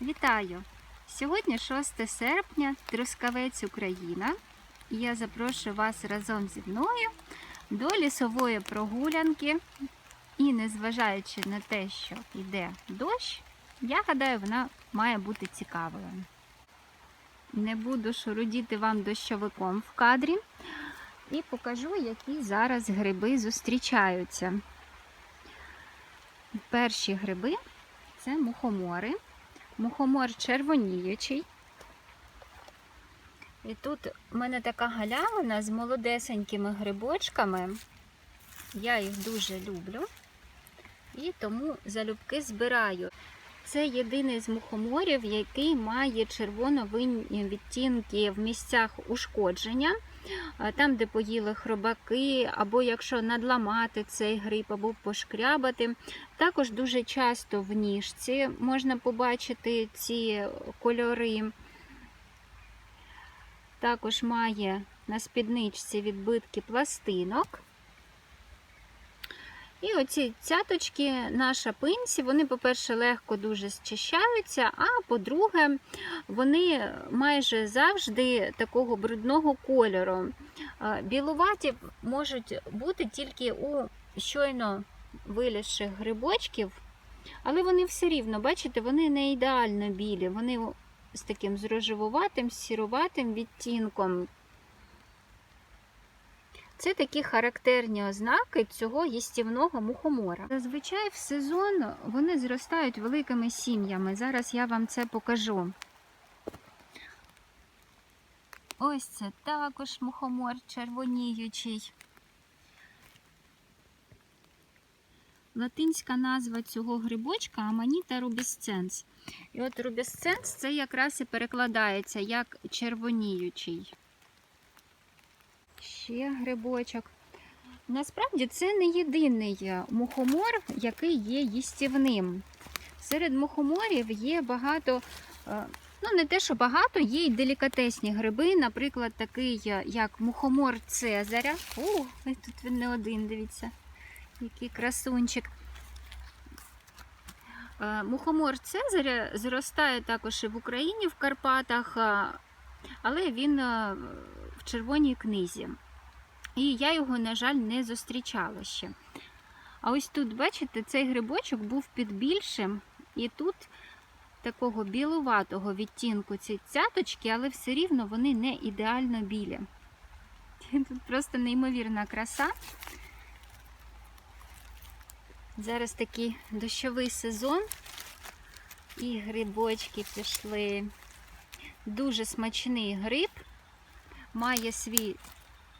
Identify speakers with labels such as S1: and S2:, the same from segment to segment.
S1: Вітаю! Сьогодні 6 серпня, Трускавець, Україна. І я запрошую вас разом зі мною до лісової прогулянки. І незважаючи на те, що йде дощ, я гадаю, вона має бути цікавою. Не буду шурудіти вам дощовиком в кадрі і покажу, які зараз гриби зустрічаються. Перші гриби це мухомори. Мухомор червоніючий. І тут в мене така галявина з молодесенькими грибочками. Я їх дуже люблю і тому залюбки збираю. Це єдиний з мухоморів, який має червоно-винні відтінки в місцях ушкодження, там, де поїли хробаки, або якщо надламати цей гриб, або пошкрябати. Також дуже часто в ніжці можна побачити ці кольори. Також має на спідничці відбитки пластинок. І оці цяточки на шапинці, вони, по-перше, легко дуже зчищаються, а по-друге, вони майже завжди такого брудного кольору. Білуваті можуть бути тільки у щойно вилізших грибочків, але вони все рівно, бачите, вони не ідеально білі, вони з таким зрожевуватим, сіруватим відтінком. Це такі характерні ознаки цього їстівного мухомора. Зазвичай в сезон вони зростають великими сім'ями. Зараз я вам це покажу. Ось це також мухомор червоніючий. Латинська назва цього грибочка Аманіта рубісценс. І от рубісценс це якраз і перекладається як червоніючий. Ще грибочок. Насправді це не єдиний мухомор, який є їстівним. Серед мухоморів є багато, ну не те, що багато, є й делікатесні гриби, наприклад, такий, як мухомор Цезаря. О, тут він не один, дивіться, який красунчик. Мухомор Цезаря зростає також і в Україні в Карпатах, але він в червоній книзі. І я його, на жаль, не зустрічала ще. А ось тут, бачите, цей грибочок був під більшим, і тут такого білуватого відтінку ці цяточки, але все рівно вони не ідеально білі. Тут просто неймовірна краса. Зараз такий дощовий сезон, і грибочки пішли. Дуже смачний гриб, має свій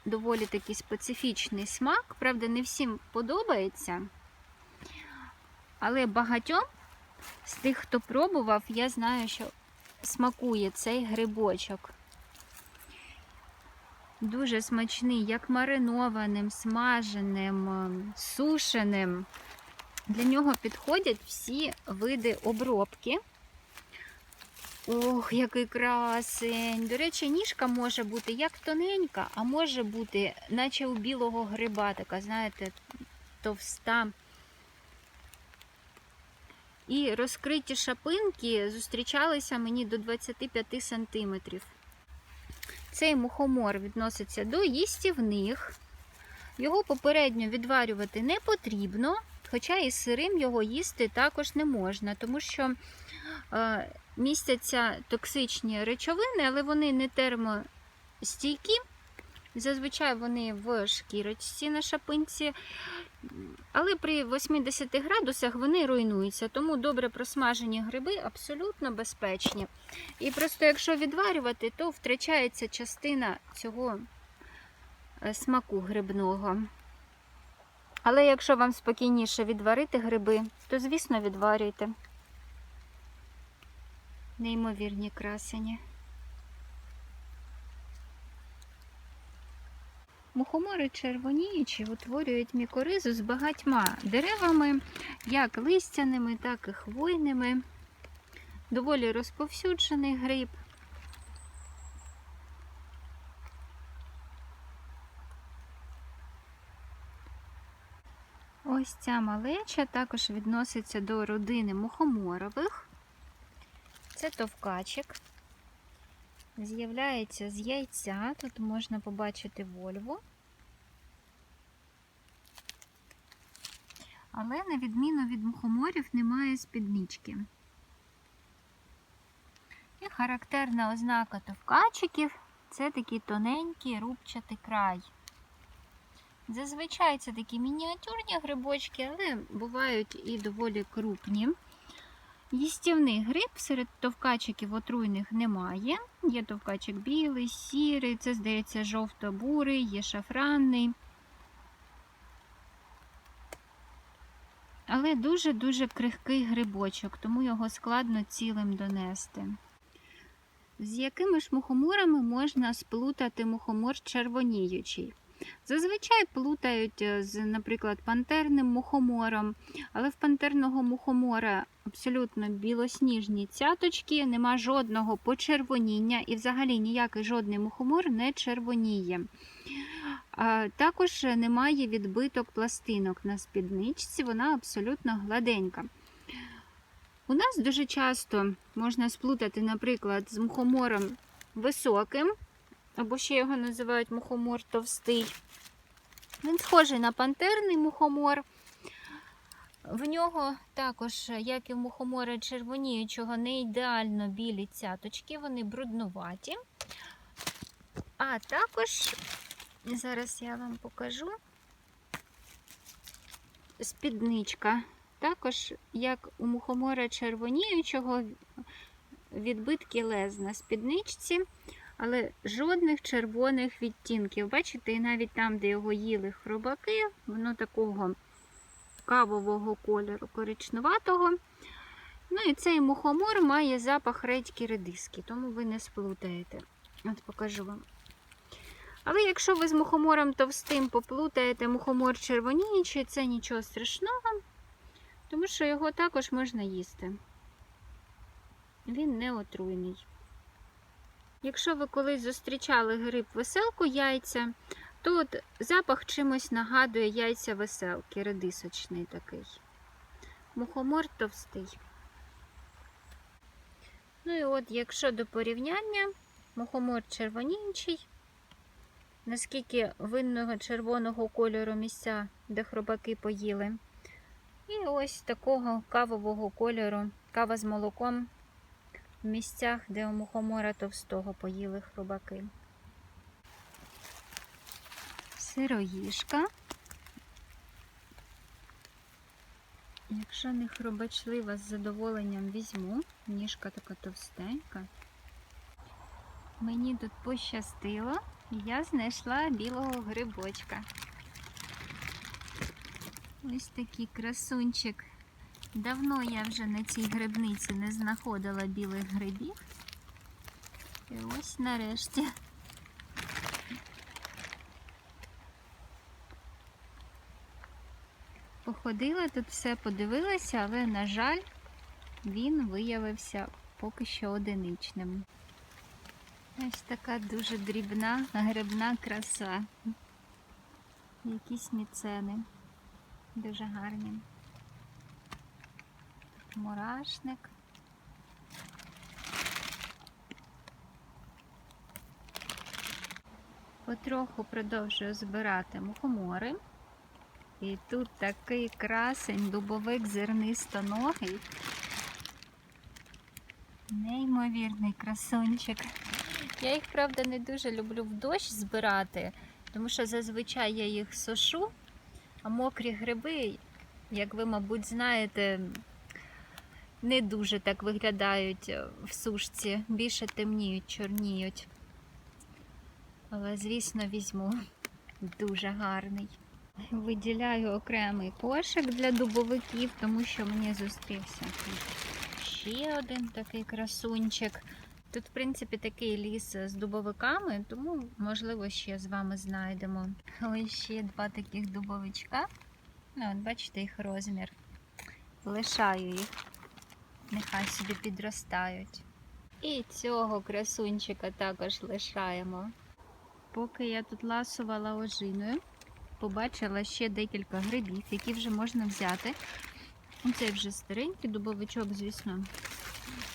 S1: доволі такий специфічний смак. Правда, не всім подобається. Але багатьом з тих, хто пробував, я знаю, що смакує цей грибочок. Дуже смачний, як маринованим, смаженим, сушеним. Для нього підходять всі види обробки. Ох, який красень. До речі, ніжка може бути як тоненька, а може бути, наче у білого гриба, така, знаєте, товста. І розкриті шапинки зустрічалися мені до 25 сантиметрів. Цей мухомор відноситься до їстівних. Його попередньо відварювати не потрібно, хоча і сирим його їсти також не можна, тому що е, містяться токсичні речовини, але вони не термостійкі. Зазвичай вони в шкірочці на шапинці, але при 80 градусах вони руйнуються, тому добре просмажені гриби абсолютно безпечні. І просто якщо відварювати, то втрачається частина цього е, смаку грибного. Але якщо вам спокійніше відварити гриби, то, звісно, відварюйте. Неймовірні красені. Мухомори червоніючі утворюють мікоризу з багатьма деревами, як листяними, так і хвойними. Доволі розповсюджений гриб. Ось ця малеча також відноситься до родини мухоморових. Це товкачик. З'являється з яйця. Тут можна побачити вольву. Але на відміну від мухоморів немає спіднички. І характерна ознака товкачиків це такий тоненький рубчатий край. Зазвичай це такі мініатюрні грибочки, але бувають і доволі крупні. Їстівний гриб серед товкачиків отруйних немає. Є товкачик білий, сірий, це, здається, жовто-бурий, є шафранний. Але дуже-дуже крихкий грибочок, тому його складно цілим донести. З якими ж мухоморами можна сплутати мухомор червоніючий? Зазвичай плутають е, з, наприклад, пантерним мухомором, але в пантерного мухомора абсолютно білосніжні цяточки, нема жодного почервоніння і взагалі ніякий жодний мухомор не червоніє. Також немає відбиток пластинок на спідничці, вона абсолютно гладенька. У нас дуже часто можна сплутати, наприклад, з мухомором високим, або ще його називають мухомор товстий. Він схожий на пантерний мухомор. В нього також, як і в мухомора червоніючого, не ідеально білі цяточки, вони бруднуваті. А також, зараз я вам покажу спідничка. Також, як у мухомора червоніючого, відбитки лез на спідничці, але жодних червоних відтінків. Бачите, і навіть там, де його їли хробаки, воно такого кавового кольору, коричневатого. Ну і цей мухомор має запах редьки редиски, тому ви не сплутаєте. От покажу вам. Але якщо ви з мухомором товстим поплутаєте мухомор червоніючий, це нічого страшного, тому що його також можна їсти. Він не отруйний. Якщо ви колись зустрічали гриб веселку яйця, то от запах чимось нагадує яйця веселки, редисочний такий. Мухомор товстий. Ну і от, якщо до порівняння, мухомор червоніючий, наскільки винного червоного кольору місця, де хробаки поїли. І ось такого кавового кольору, кава з молоком в місцях, де у мухомора товстого поїли хробаки. Сироїшка. Якщо не хробачлива, з задоволенням візьму. Ніжка така товстенька. Мені тут пощастило, я знайшла білого грибочка. Ось такий красунчик. Давно я вже на цій грибниці не знаходила білих грибів. І ось нарешті. Походила тут все, подивилася, але, на жаль, він виявився поки що одиничним. Ось така дуже дрібна грибна краса. Якісь міцени. Дуже гарні. Мурашник. Потроху продовжую збирати мухомори. І тут такий красень, дубовик зернистоногий. Неймовірний красунчик. Я їх, правда, не дуже люблю в дощ збирати, тому що зазвичай я їх сушу, а мокрі гриби, як ви, мабуть, знаєте, не дуже так виглядають в сушці, більше темніють, чорніють. Але, звісно, візьму дуже гарний. Виділяю окремий кошик для дубовиків, тому що мені зустрівся ще один такий красунчик. Тут, в принципі, такий ліс з дубовиками, тому, можливо, ще з вами знайдемо. Ось ще два таких дубовичка. Ну, от бачите їх розмір. Лишаю їх, нехай собі підростають. І цього красунчика також лишаємо. Поки я тут ласувала ожиною, побачила ще декілька грибів, які вже можна взяти. Ну, Цей вже старенький дубовичок, звісно.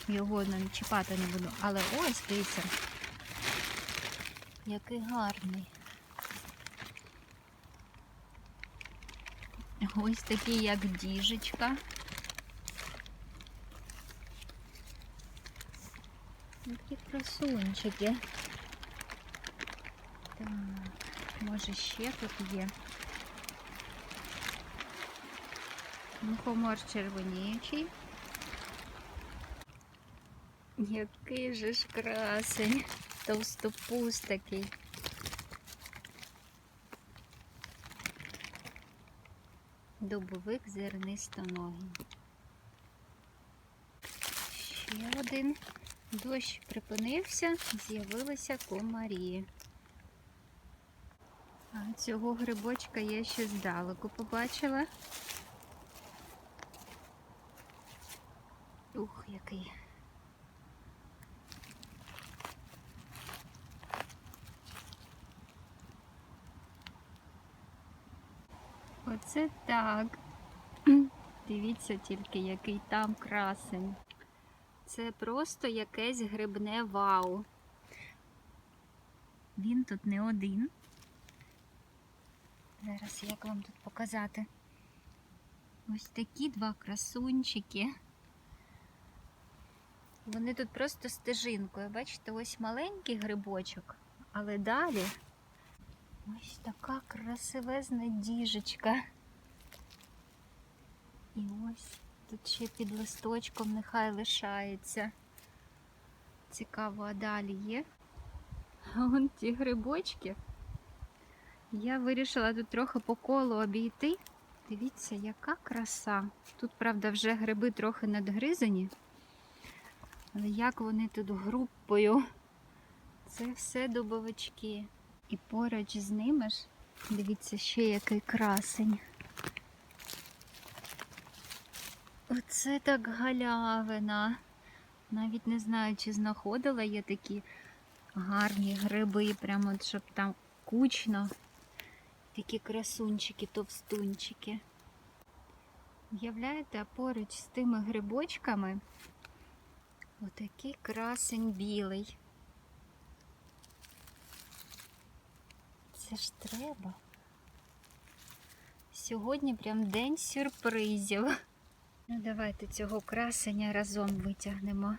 S1: Його навіть чіпати не буду. Але ось дивіться. Який гарний. Ось такий, як діжечка. Такі красунчики. Так, може ще тут є. Мухомор червоніючий. Який же ж красень. Товстопуз такий. Дубовик зернистоногий. Ще один. Дощ припинився, з'явилися комарі. А цього грибочка я ще здалеку побачила. Ух, який. Оце так. Дивіться тільки, який там красень. Це просто якесь грибне вау. Він тут не один. Зараз як вам тут показати? Ось такі два красунчики. Вони тут просто стежинкою. Бачите, ось маленький грибочок, але далі ось така красивезна діжечка. І ось тут ще під листочком нехай лишається. Цікаво, а далі є. А вон ті грибочки. Я вирішила тут трохи по колу обійти. Дивіться, яка краса. Тут, правда, вже гриби трохи надгризані. Але як вони тут групою? Це все дубовички. І поруч з ними ж, дивіться, ще який красень. Оце так галявина. Навіть не знаю, чи знаходила я такі гарні гриби, прямо от, щоб там кучно. Такі красунчики, товстунчики. Уявляєте, поруч з тими грибочками отакий красень білий. Це ж треба. Сьогодні прям день сюрпризів. Ну, давайте цього красення разом витягнемо.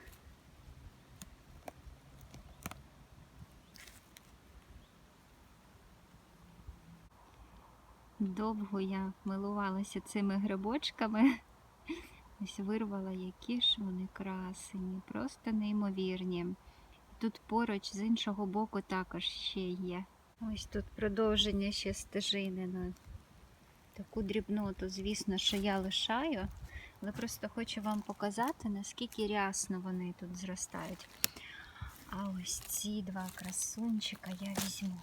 S1: Довго я милувалася цими грибочками. Ось вирвала, які ж вони красені, просто неймовірні. Тут поруч з іншого боку також ще є. Ось тут продовження ще стежини. Таку дрібноту, звісно, що я лишаю, але просто хочу вам показати, наскільки рясно вони тут зростають. А ось ці два красунчика я візьму.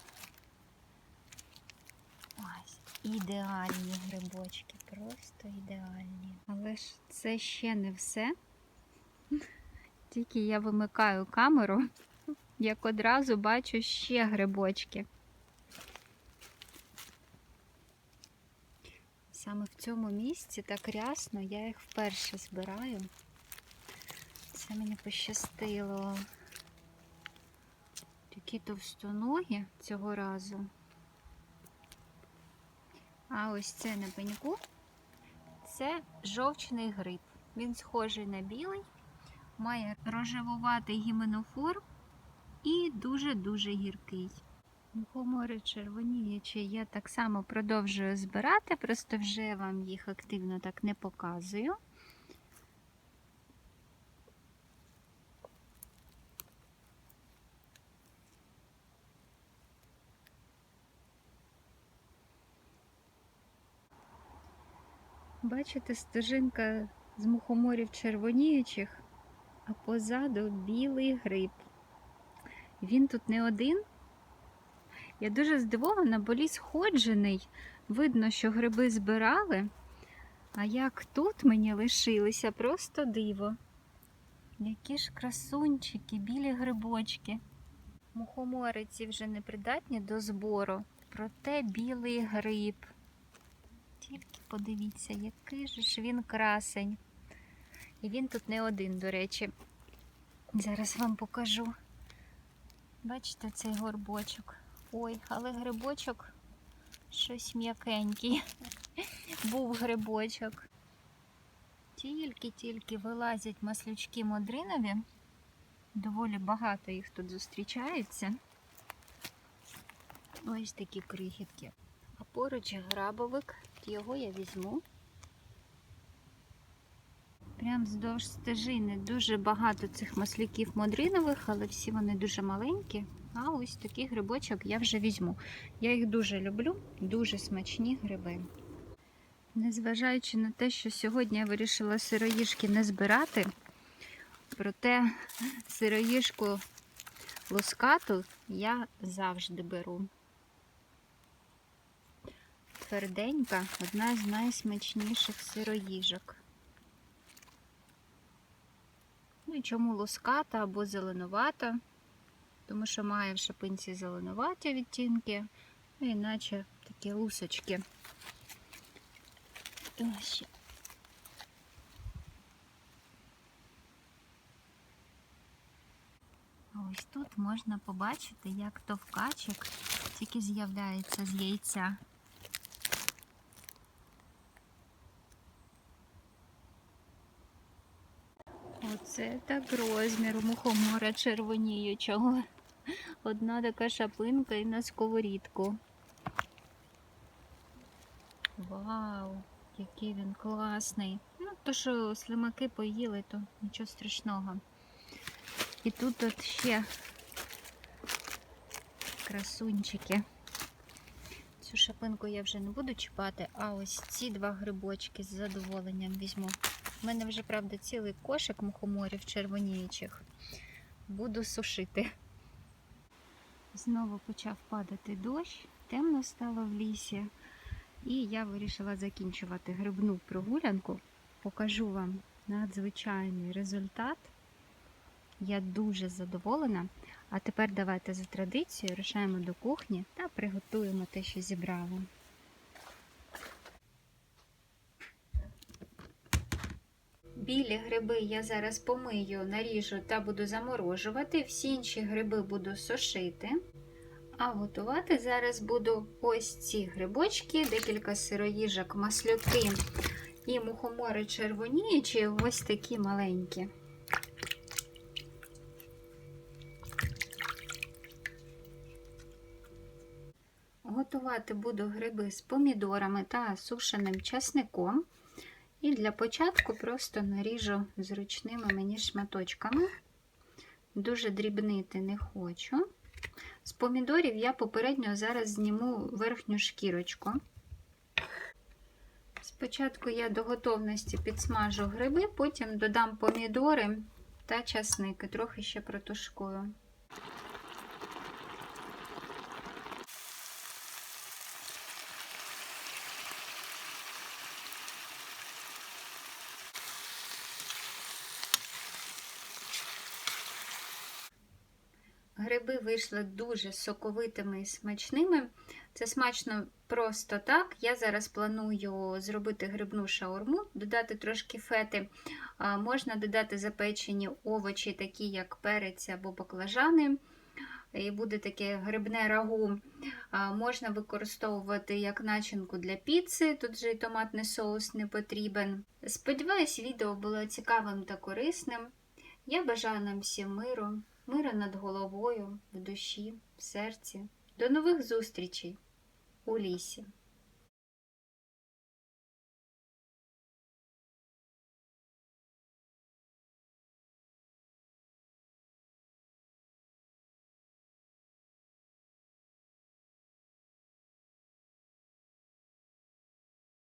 S1: Ось, ідеальні грибочки, просто ідеальні. Але ж це ще не все. Тільки я вимикаю камеру, як одразу бачу ще грибочки. Саме в цьому місці так рясно, я їх вперше збираю. Це мені пощастило. Такі товстоногі цього разу. А ось це на пеньку. Це жовчний гриб. Він схожий на білий, має рожевуватий гіменофор і дуже-дуже гіркий. Мухомори червоніючі я так само продовжую збирати, просто вже вам їх активно так не показую. Бачите, стежинка з мухоморів червоніючих, а позаду білий гриб. Він тут не один. Я дуже здивована, бо ліс ходжений. Видно, що гриби збирали. А як тут мені лишилися, просто диво. Які ж красунчики, білі грибочки. Мухомори ці вже не придатні до збору, проте білий гриб. Тільки подивіться, який же ж він красень. І він тут не один, до речі. Зараз вам покажу. Бачите цей горбочок? Ой, але грибочок щось м'якенький. Був грибочок. Тільки-тільки вилазять маслючки модринові. Доволі багато їх тут зустрічається. Ось такі крихітки. А поруч грабовик, його я візьму. Прям вздовж стежини дуже багато цих масляків модринових, але всі вони дуже маленькі. А ось такий грибочок я вже візьму. Я їх дуже люблю, дуже смачні гриби. Незважаючи на те, що сьогодні я вирішила сироїжки не збирати, проте сироїжку лускату я завжди беру. Тверденька, одна з найсмачніших сироїжок. Ну і чому луската або зеленувата? Тому що має в шипинці зеленуваті відтінки, ну іначе такі лусочки. Ось. Ось тут можна побачити, як товкачик тільки з'являється з яйця. Оце так розміру мухомора червоніючого. Одна така шапинка і на сковорідку. Вау, який він класний. Ну, то, що слимаки поїли, то нічого страшного. І тут от ще красунчики. Цю шапинку я вже не буду чіпати, а ось ці два грибочки з задоволенням візьму. У мене вже, правда, цілий кошик мухоморів червоніючих. Буду сушити. Знову почав падати дощ, темно стало в лісі. І я вирішила закінчувати грибну прогулянку. Покажу вам надзвичайний результат. Я дуже задоволена. А тепер давайте за традицією рушаємо до кухні та приготуємо те, що зібрали. Білі гриби я зараз помию, наріжу та буду заморожувати. Всі інші гриби буду сушити. А готувати зараз буду ось ці грибочки, декілька сироїжок, маслюки і мухомори червоніючі, ось такі маленькі. Готувати буду гриби з помідорами та сушеним часником. І для початку просто наріжу зручними мені шматочками. Дуже дрібнити не хочу. З помідорів я попередньо зараз зніму верхню шкірочку. Спочатку я до готовності підсмажу гриби, потім додам помідори та часники, трохи ще протушкую. Гриби вийшли дуже соковитими і смачними. Це смачно просто так. Я зараз планую зробити грибну шаурму, додати трошки фети. Можна додати запечені овочі, такі як перець або баклажани. І буде таке грибне рагу. Можна використовувати як начинку для піци, тут же і томатний соус не потрібен. Сподіваюсь, відео було цікавим та корисним. Я бажаю нам всім миру, миру над головою, в душі, в серці. До нових зустрічей у лісі!